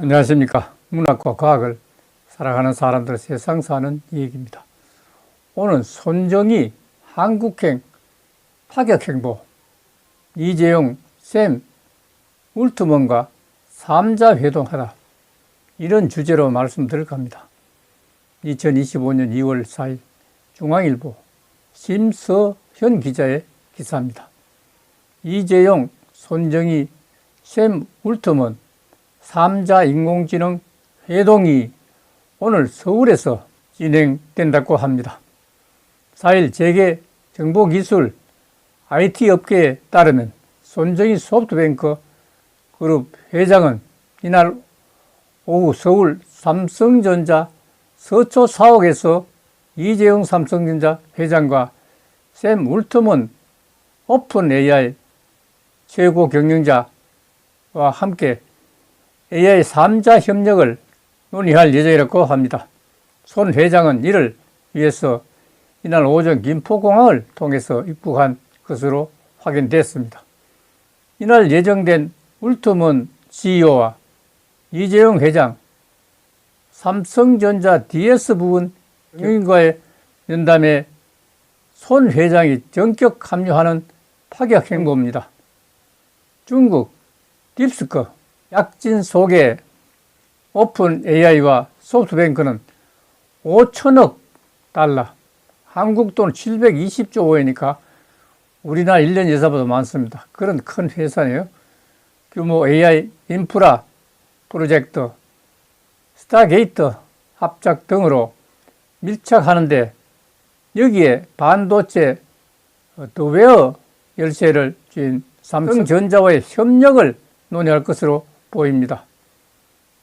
안녕하십니까. 문학과 과학을 살아가는 사람들의 세상 사는 얘기입니다. 오늘 손정희 한국행 파격행보 이재용 샘 울트먼과 삼자 회동하다 이런 주제로 말씀드릴 겁니다. 2025년 2월 4일 중앙일보 심서현 기자의 기사입니다. 이재용, 손정희, 샘 울트먼 3자 인공지능 회동이 오늘 서울에서 진행된다고 합니다. 4일 재계 정보기술 IT 업계에 따르면 손정희 소프트뱅크 그룹 회장은 이날 오후 서울 삼성전자 서초 사옥에서 이재용 삼성전자 회장과 샘 울트먼 오픈 AI 최고 경영자와 함께 AI 3자 협력을 논의할 예정이라고 합니다. 손 회장은 이를 위해서 이날 오전 김포공항을 통해서 입국한 것으로 확인됐습니다. 이날 예정된 울트먼 CEO와 이재용 회장, 삼성전자 DS 부분 경영과의 면담에 손 회장이 전격 합류하는 파격 행보입니다. 중국 딥스크 약진 속에 오픈 AI와 소프트뱅크는 5천억 달러, 한국 돈 720조 원이니까 우리나라 1년 예산보다 많습니다. 그런 큰 회사네요. 규모 AI 인프라 프로젝트, 스타게이트 합작 등으로 밀착하는데 여기에 반도체 더웨어 열쇠를 쥔 삼성전자와의 협력을 논의할 것으로 보입니다.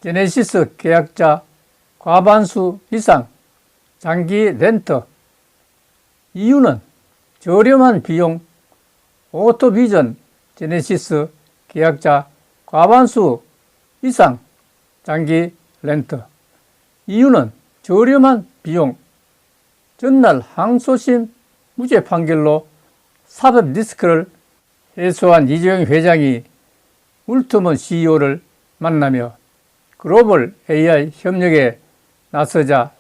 제네시스 계약자 과반수 이상 장기 렌터 이유는 저렴한 비용 오토비전 제네시스 계약자 과반수 이상 장기 렌터 이유는 저렴한 비용 전날 항소심 무죄 판결로 사법 리스크를 해소한 이재용 회장이 울트먼 CEO를 만나며 글로벌 AI 협력에 나서자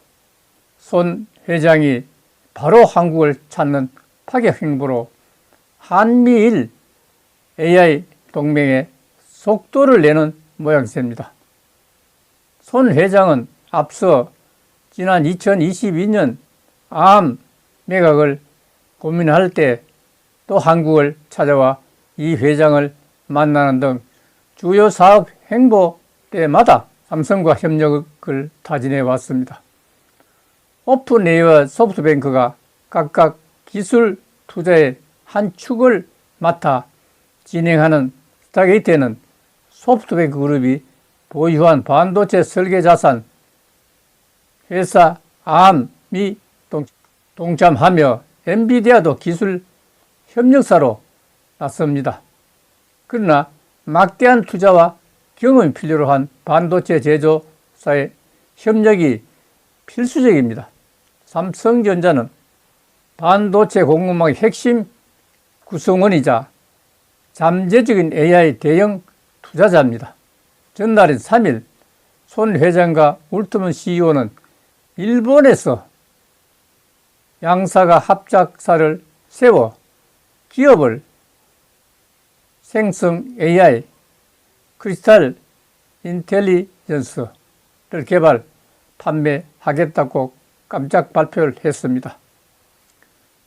손 회장이 바로 한국을 찾는 파격 행보로 한미일 AI 동맹에 속도를 내는 모양새입니다. 손 회장은 앞서 지난 2022년 암 매각을 고민할 때 또 한국을 찾아와 이 회장을 만나는 등 주요 사업 행보 때마다 삼성과 협력을 타진해 왔습니다. 오픈AI와 소프트뱅크가 각각 기술 투자의 한 축을 맡아 진행하는 스타게이트에는 소프트뱅크 그룹이 보유한 반도체 설계 자산 회사 암이 동참하며 엔비디아도 기술 협력사로 나섭니다. 그러나 막대한 투자와 경험이 필요로 한 반도체 제조사의 협력이 필수적입니다. 삼성전자는 반도체 공급망의 핵심 구성원이자 잠재적인 AI 대형 투자자입니다. 전날인 3일 손 회장과 울트먼 CEO는 일본에서 양사가 합작사를 세워 기업을 생성 AI, 크리스탈 인텔리전스를 개발, 판매하겠다고 깜짝 발표를 했습니다.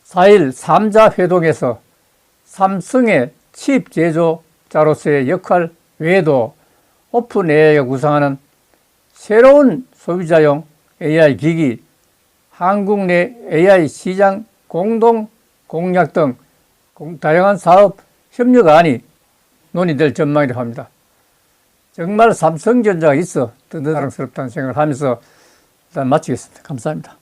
4일 3자 회동에서 삼성의 칩 제조자로서의 역할 외에도 오픈 AI가 구상하는 새로운 소비자용 AI 기기, 한국 내 AI 시장 공동 공략 등 다양한 사업 협력 안이 논의될 전망이라고 합니다. 정말 삼성전자가 있어 든든하스럽다는 생각을 하면서 일단 마치겠습니다. 감사합니다.